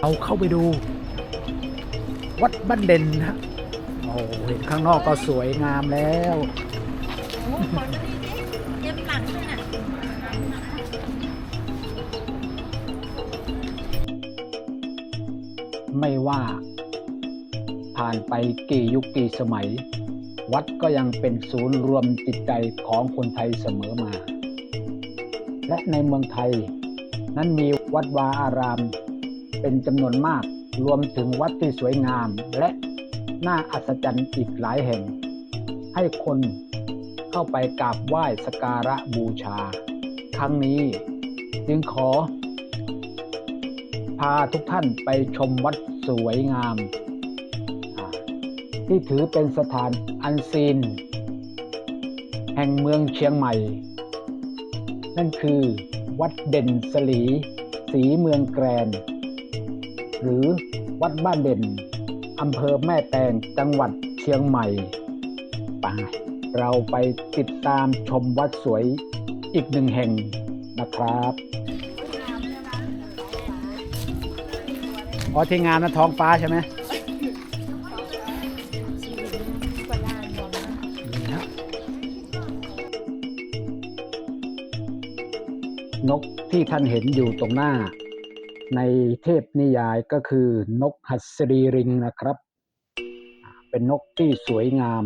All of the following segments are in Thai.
เอาเข้าไปดู วัดบ้านเด่นฮะโอ้เห็นข้างนอกก็สวยงามแล้วโอ้ขอดีดิเต็มหลังเลยน่ะไม่ว่า ผ่านไปกี่ยุคกี่สมัย วัดก็ยังเป็นศูนย์รวมจิตใจของคนไทยเสมอมา และในเมืองไทย นั้นมีวัดวาอาราม เป็นจำนวนมากรวมถึงวัดที่สวยงามและน่าอัศจรรย์อีกหลายแห่ง ให้คนเข้าไปกราบไหว้สการะบูชา ครั้งนี้จึงขอ พาทุกท่านไปชมวัดสวยงาม ที่ถือเป็นสถานอันซีน แห่งเมืองเชียงใหม่ นั่นคือวัดเด่นสลีสีเมืองแกรน หรือวัดบ้านเด่นอำเภอแม่แตงจังหวัดเชียงใหม่ไปเราไปติดตามชมวัดสวยอีกหนึ่งแห่งนะครับอ๋อที่งานนะท้องฟ้าใช่ไหมนกที่ท่านเห็นอยู่ตรงหน้า ในเทพนิยายก็คือนกหัสดีริงนะครับ เป็นนกที่สวยงาม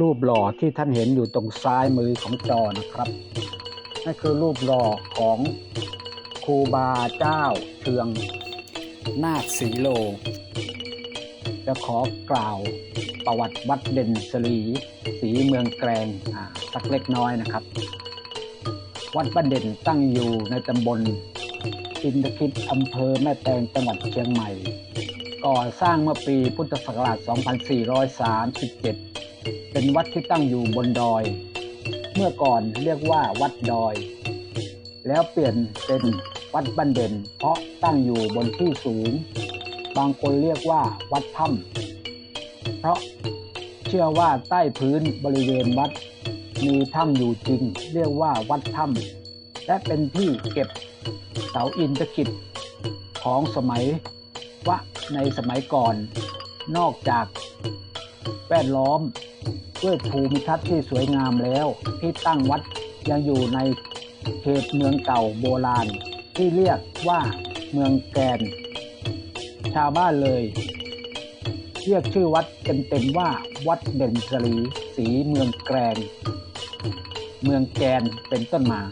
รูปหล่อที่ท่านเห็นอยู่ตรงซ้ายมือของจอนะครับนั่นคือรูปหล่อของครูบาเจ้าเทืองนาคสีโล จะขอกล่าวประวัติวัดเด่นสลีสีเมืองแกลงสักเล็กน้อยนะครับ วัดบ้านเด่นตั้งอยู่ในตำบลอินทคิดอำเภอแม่แตงจังหวัดเชียงใหม่ ก่อสร้างเมื่อปีพุทธศักราช 2437 เป็นวัดที่ตั้งอยู่บนดอย เมื่อก่อนเรียกว่าวัดดอย แล้วเปลี่ยนเป็นวัดบ้านเด่น เพราะตั้งอยู่บนที่สูง บางคนเรียกว่าวัดถ้ำเพราะเชื่อว่าใต้พื้นบริเวณวัด มีถ้ำอยู่จริง เรียกว่าวัดถ้ำและเป็นที่เก็บเสาอินทกิจของสมัยวะในสมัยก่อน นอกจากแวดล้อมด้วยภูมิทัศน์ที่สวยงามแล้ว ที่ตั้งวัดยังอยู่ในเขตเมืองเก่าโบราณ ที่เรียกว่าเมืองแกน ชาวบ้านเลย เรียกชื่อวัดเต็มๆว่าวัดเด่นสลีสีเมืองแกรน เมืองแกนเป็นต้นมา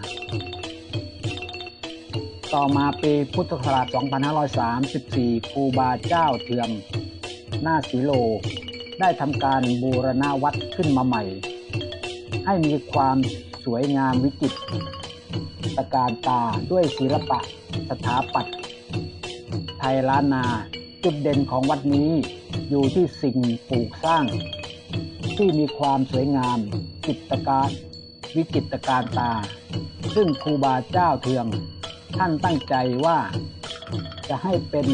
ต่อมาปีพุทธศักราช 2534 ครูบาเจ้าเทืองหน้าสีโล ได้ทำการบูรณาวัดขึ้นมาใหม่ ให้มีความสวยงามวิจิตรตะการตาด้วยศิลปะสถาปัตย์ไทยล้านนาจุดเด่นของวัดนี้อยู่ที่สิ่งปลูกสร้าง ที่มีความสวยงามจิตการ วิจิตการตา ซึ่งครูบาเจ้าเทือง ท่านตั้งใจว่าจะให้เป็น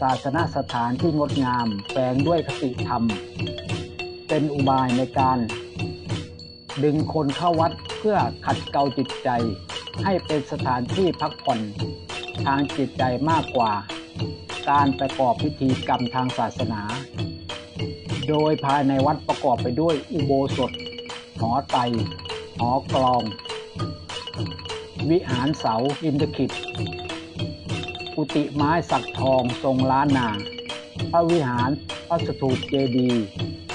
ศาสนสถานที่งดงามแฝงด้วยคติธรรม เป็นอุบายในการ ดึงคนเข้าวัดเพื่อขัดเกลาจิตใจ ให้เป็นสถานที่พักผ่อนทางจิตใจมากกว่า การประกอบพิธีกรรมทางศาสนา โดยภายในวัดประกอบไปด้วยอุโบสถหอไต หอกลอง วิหารเสาอินทคิดกุฏิไม้สักทองทรงล้านนาพระวิหารพระสถูปเจดีย์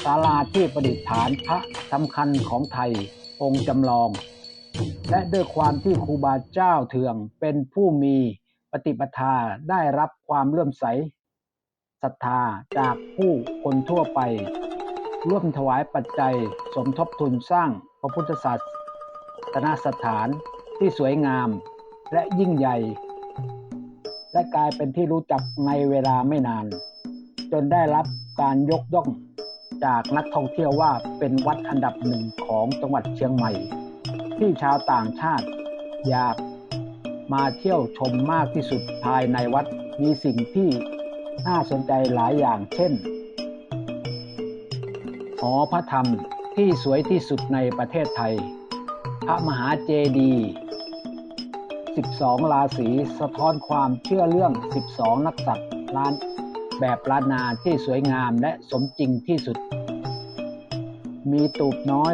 ศาลาที่ประดิษฐานพระสำคัญของไทยองค์จำลอง และด้วยความที่ครูบาเจ้าเทืองเป็นผู้มีปฏิปทาได้รับความเลื่อมใสศรัทธาจากผู้คนทั่วไป ร่วมถวายปัจจัยสมทบทุนสร้าง ระพุทธศาสนสถานที่สวยงามและยิ่งใหญ่ และกลายเป็นที่รู้จักในเวลาไม่นาน จนได้รับการยกย่องจากนักท่องเที่ยวว่าเป็นวัดอันดับหนึ่งของจังหวัดเชียงใหม่ ที่ชาวต่างชาติอยากมาเที่ยวชมมากที่สุดภายในวัดมีสิ่งที่น่าสนใจหลายอย่างเช่นหอพระธรรม ที่สวยที่สุดในประเทศไทย พระมหาเจดีย์12 ราศีสะท้อนความเชื่อเรื่อง 12 นักสัตว์ล้านแบบล้านนาที่สวยงามและสมจริงที่สุด มีตูบน้อย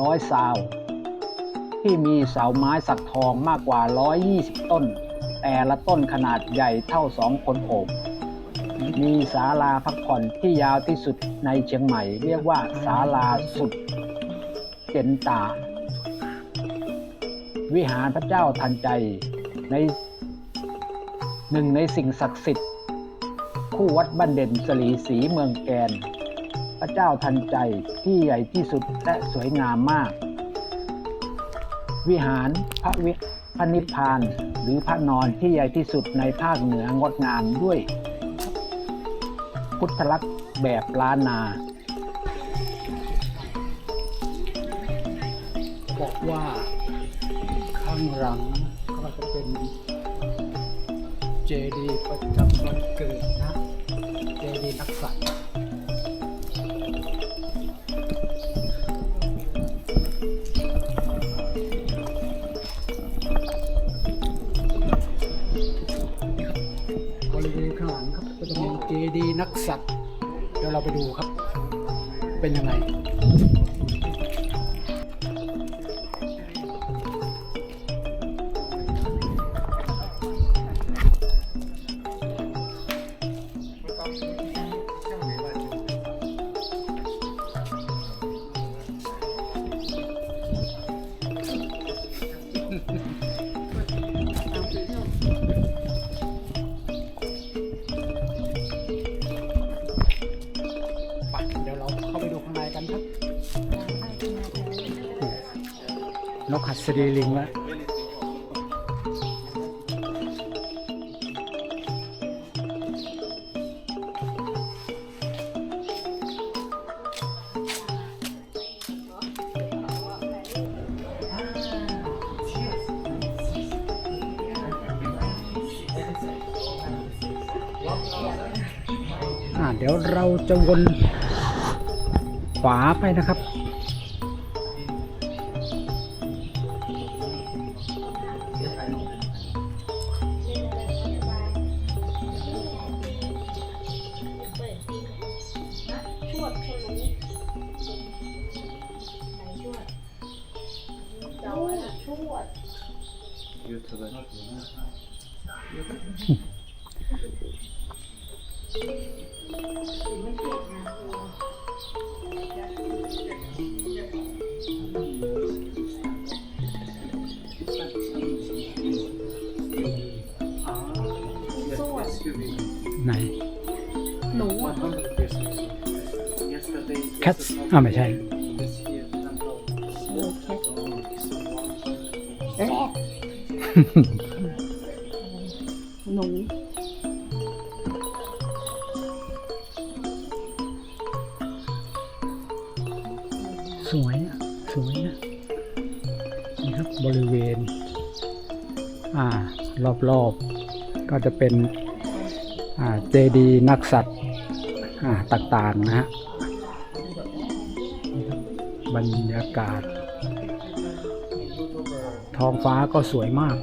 ร้อยสาว ที่มีเสาไม้สักทองมากกว่า 120 ต้น แต่ละต้นขนาดใหญ่เท่าสองคนโอบ มีศาลาพักผ่อนที่ยาวที่สุดในเชียงใหม่ เรียกว่าศาลาสุดเจนตา วิหารพระเจ้าทันใจในหนึ่งในสิ่งศักดิ์สิทธิ์ คู่วัดบ้านเด่นสลีสีเมืองแกน พระเจ้าทันใจที่ใหญ่ที่สุดและสวยงามมาก วิหารพระวิพระนิพพานหรือพระนอนที่ใหญ่ที่สุดในภาคเหนืองดงามด้วย พุทธลักษณ์แบบล้านนาบอกว่าข้างหลังก็จะเป็นเจดีย์ประจำวันเกิดนะ เจดีย์นักสัตว์ นักสัตว์เดี๋ยวเราไปดูครับ เป็นยังไง ดีลิงแล้วเดี๋ยวเราจะวนขวาไปนะครับ ไหนหนูแคทอ่าไม่ใช่ หนูสวยอะสวยอะนี่ครับบริเวณ อ่ารอบๆก็จะเป็น อ่าเจดีย์นักสัตว์ อ่าต่างๆนะฮะบรรยากาศ ท้องฟ้าก็สวยมาก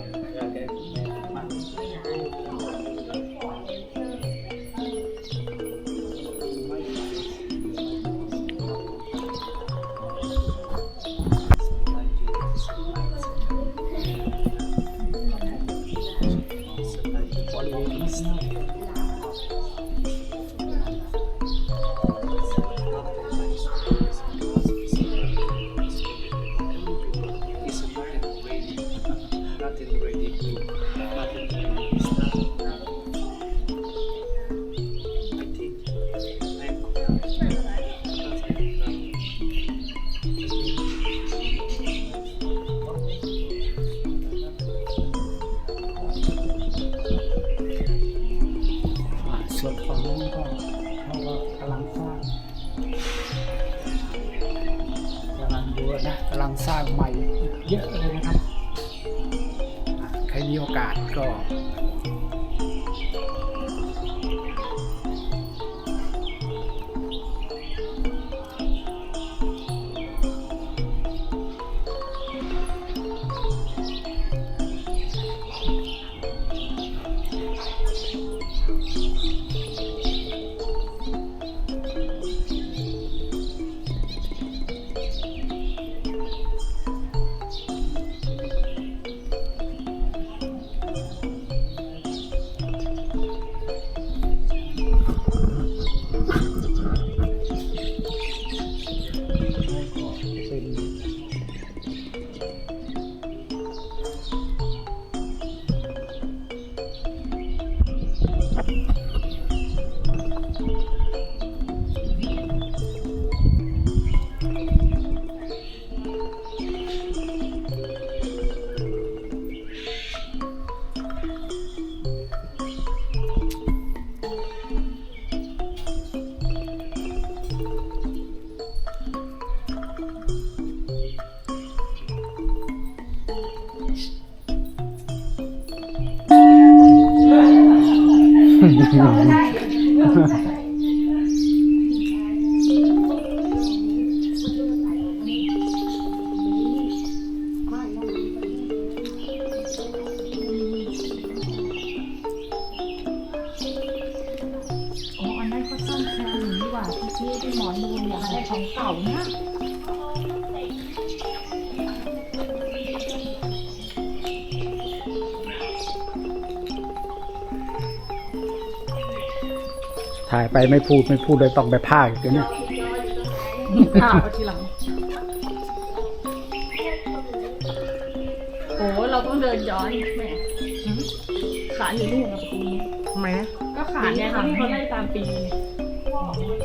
โอกาสก็ 不要回来 ถ่ายไปไม่พูดไม่พูดเลยต้องไปพากอีกเดี๋ยวเนี่ยข้าวทีหลังโอ้เราต้องเดินย้อนแม่ขาอยู่นู่นกับปูนี้ทำไมนะก็ขาเนี่ยค่ะที่เขาไล่ตามปี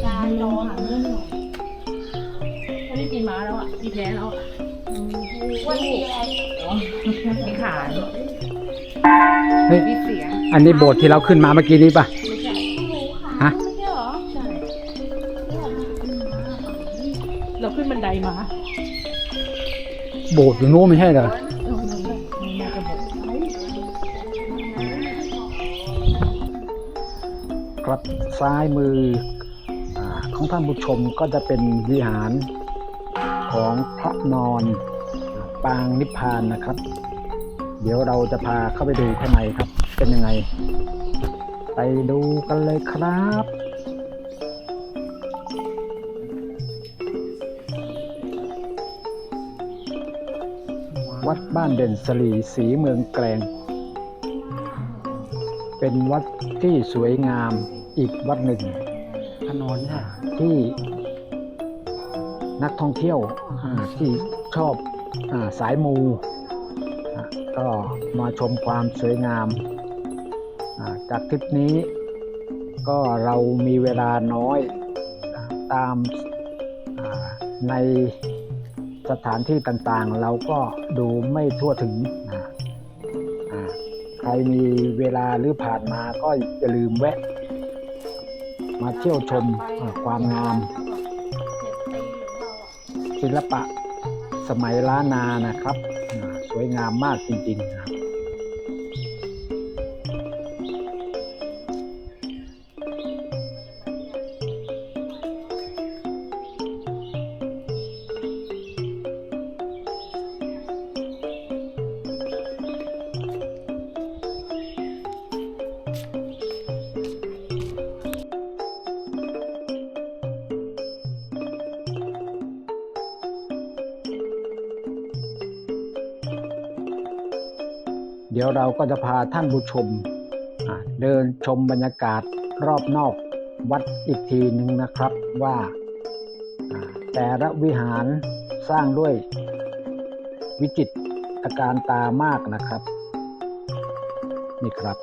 จานร้อนเรื่องถ้าไม่กินม้าแล้วอะกินแพ้แล้วอะวันนี้มีขาเฮ้ยมีเสียงอันนี้โบสถ์ที่เราขึ้นมาเมื่อกี้นี้ป่ะ นบันไดมาโบสถ์อยู่นู้นไม่ใช่เหรอเออนั่นแหละมีแม่กระบอกครับซ้ายมืออาของท่านผู้ชมก็จะเป็นวิหารของพระนอนอ่าปางนิพพานนะครับ เดี๋ยวเราจะพาเข้าไปดูข้างในครับ เป็นยังไง ไปดูกันเลยครับ วัดบ้านเด่นสลีสีเมืองแกลง เป็นวัดที่สวยงามอีกวัดหนึ่งพระนอนเนี่ยที่นักท่องเที่ยวอ่าที่ชอบอาสายมูอะก็มาชมความสวยงามอ่าจากทริปนี้ก็เรามีเวลาน้อยอ่าตามอ่าใน สถานที่ต่างๆ เราก็ดูไม่ทั่วถึงนะใครมีเวลาหรือผ่านมาก็อย่าลืมแวะ มาเที่ยวชมความงาม ศิลปะสมัยล้านนานะครับ สวยงามมากจริงๆนะ เดี๋ยวเราก็จะพาท่านผู้ชมเดินชมบรรยากาศรอบนอกวัดอีกทีหนึ่งนะครับว่าอ่าแต่ละวิหารสร้างด้วยวิจิตรการตามากนะครับ นี่ครับ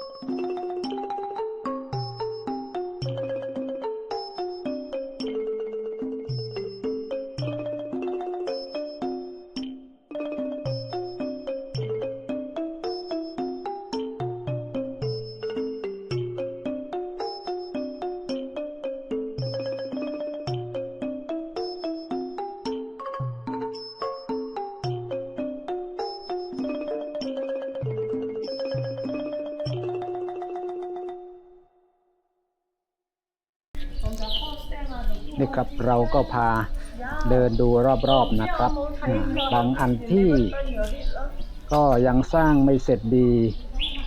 นี่ครับเราก็พาเดินดูรอบๆนะครับ บางอันที่ก็ยังสร้างไม่เสร็จดี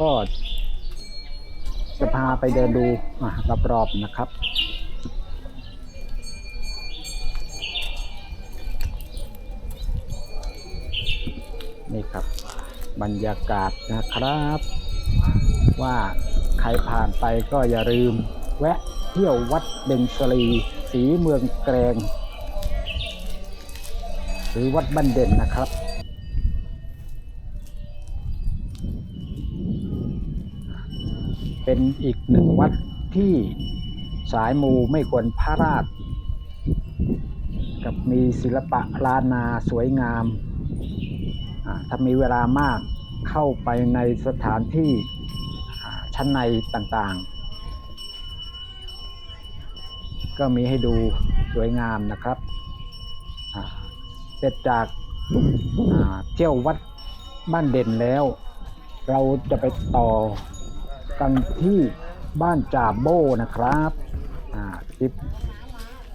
ก็จะพาไปเดินดูรอบๆนะครับนี่ครับบรรยากาศนะครับ ว่าใครผ่านไปก็อย่าลืม แวะเที่ยววัดเบญสลีสีเมืองแกรง หรือวัดบ้านเด่นนะครับเป็นอีกหนึ่งวัดที่สายมูไม่ควรพลาด กับมีศิลปะล้านนาสวยงาม ถ้ามีเวลามากเข้าไปในสถานที่ชั้นในต่างๆ ก็มีให้ดูสวยงามนะครับอ่าเสร็จจากอ่าเที่ยววัดบ้านเด่นแล้ว เราจะไปต่อกันที่บ้านจาโบนะครับอ่าคลิป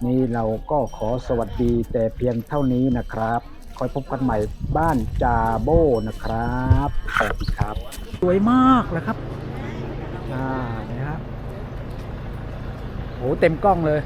นี้เราก็ขอสวัสดีแต่เพียงเท่านี้นะครับ คอยพบกันใหม่บ้านจาโบนะครับสวัสดีครับ สวยมากเลยครับอ่านี่ครับ โหเต็มกล้องเลย